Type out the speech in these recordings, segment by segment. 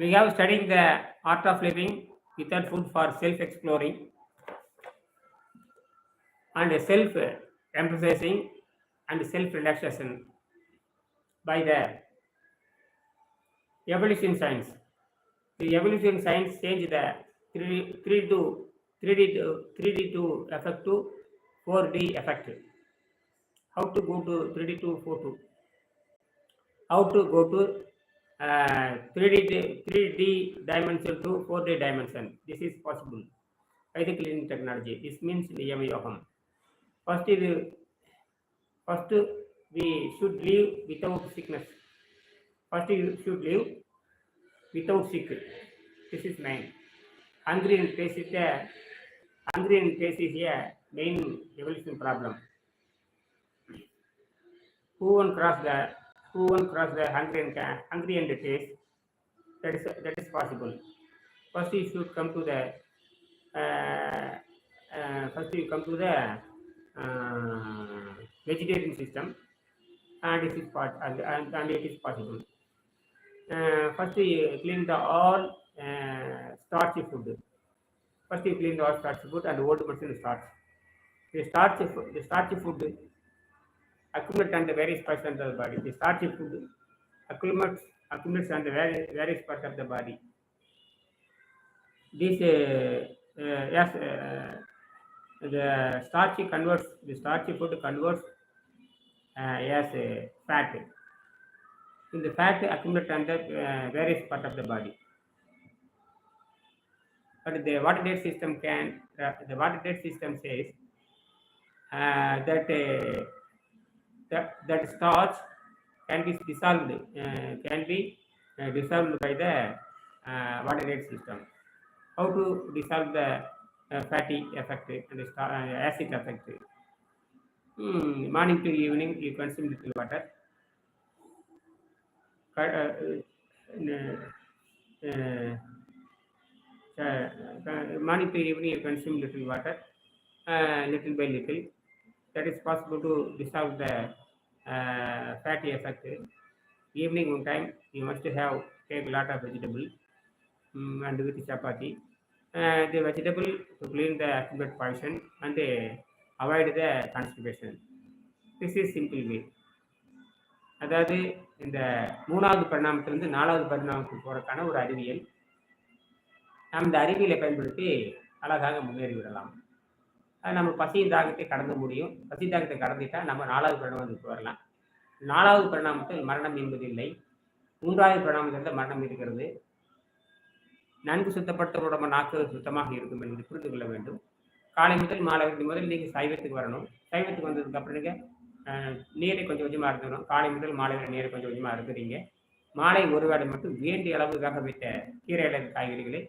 We have studying the art of living without food for self-exploring and self-emphasizing and self-relaxation by the evolution science. The evolution science changed the 3, 3 to 3D to 3D to effect to 4D effect. How to go to 3D to 4 to how to go to 3D, to- 3D dimension to 4D dimension. This is possible the cleaning technology. This means Niyama Yogam. First, is, first we should live without sickness. First, you should live without sick. This is main. Hungry and taste is a hungry and taste is a main evolution problem. Who won't cross the who won't cross the and the taste? That is that is possible. First, you should come to the uh, uh, first you come to the uh, vegetarian system, and it is part and, and, and it is possible. Uh, first, you clean the all uh, starchy food. First, you clean the all starchy food and old medicine starch. The starchy the starchy food accumulate on the various parts of the body. The starchy food accumulates accumulates on the various, various parts of the body. This uh, uh, yes, uh, the starchy converts the starchy food converts uh, as fat. In the fat accumulate on the uh, various part of the body. But the water jet system can uh, the water jet system says uh, that uh, that that starch can be dissolved uh, can be uh, dissolved by the uh, water jet system. How to dissolve the uh, fatty effect and the star, uh, acid effect? Hmm, morning to evening, you consume little water. Uh, uh, uh, uh, morning to evening, you consume little water, uh, little by little. That is possible to dissolve the uh, fatty effect. Evening one time, you must have take a lot of vegetable um, and with chapati. Uh, the vegetable to clean the accumulated poison and uh, avoid the constipation. This is simple way. அதாவது இந்த மூணாவது பரிணாமத்திலிருந்து நாலாவது பரிணாமத்துக்கு போகிறதுக்கான ஒரு அறிவியல் நாம் இந்த அறிவியலை பயன்படுத்தி அழகாக முன்னேறி விடலாம் நம்ம பசியின் தாகத்தை கடந்து முடியும். பசி தாகத்தை கடந்துட்டால் நம்ம நாலாவது பிரணாமத்துக்கு வரலாம். நாலாவது பிரணாமத்தில் மரணம் என்பது இல்லை மூன்றாவது பிரணாமத்தில் மரணம் இருக்கிறது. நன்கு சுத்தப்பட்டவருடைய நாக்கு சுத்தமாக இருக்கும் என்பதை புரிந்து கொள்ள வேண்டும். காலை முதல் மாலை முதல் நீங்கள் சைவத்துக்கு வரணும். சைவத்துக்கு வந்ததுக்கு அப்புறம் நீங்கள் நீரை கொஞ்சம் கொஞ்சமாக இருந்துக்கணும் காலை முதல் மாலை வரை நீரை கொஞ்சம் கொஞ்சமாக இருக்கிறீங்க மாலை ஒரு வேளை மட்டும் வேண்டிய அளவு வேக வைத்த கீரை இலை காய்கறிகளை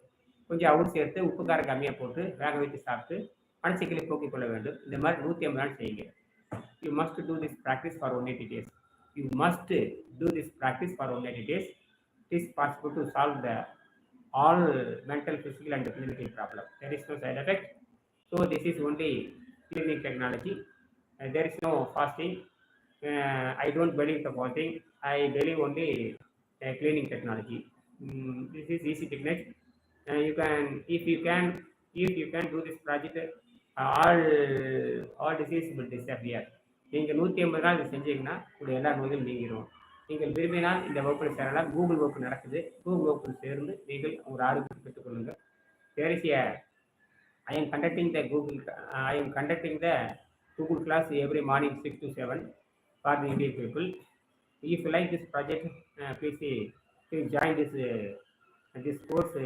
கொஞ்சம் அவுள் சேர்த்து உப்புக்காரம் கம்மியாக போட்டு வேக வைத்து சாப்பிட்டு மனசிக்கலை போக்கிக் கொள்ள வேண்டும் இந்த மாதிரி நூற்றி ஐம்பது நாள் செய்யுங்க you must do this practice for one eighty days you must do this practice for one eighty days it is possible to solve the all mental, physical, and clinical problem. There is no side effect. So this is only cleaning technology. Uh, there is no fasting. Uh, I don't believe the fasting. I believe only uh, cleaning technology. Mm, this is easy technique. Uh, you can, if you can, if you can do this project, all all disease disease disappear நீங்கள் நூற்றி ஐம்பது நாள் இது செஞ்சீங்கன்னா உங்களுடைய எல்லா நோய்களும் நீங்கிடும் நீங்கள் விரும்பினால் இந்த வகுப்பில் சேரலாம். கூகுள் வகுப்பு நடக்குது. கூகுள் வகுப்பில் சேர்ந்து நீங்கள் ஒரு ஆரோக்கியத்தை பெற்றுக்கொள்ளுங்கள் தேரிசிய I am conducting the Google I am conducting the Google class every morning six to seven for the Indian people if like this project please please join this this course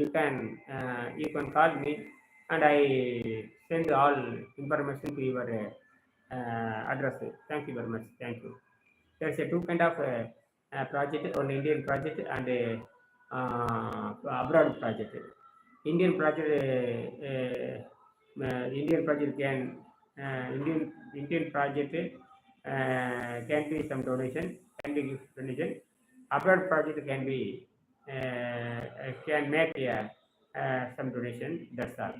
you can you can call me and I send all information to your uh, address. Thank you very much. Thank you. There's a two kind of uh, uh, project, one Indian project and a abroad project. Indian project, Indian project can Indian Indian project can be some donation, can be donation. Abroad project can be can make a, uh, some donation. That's all.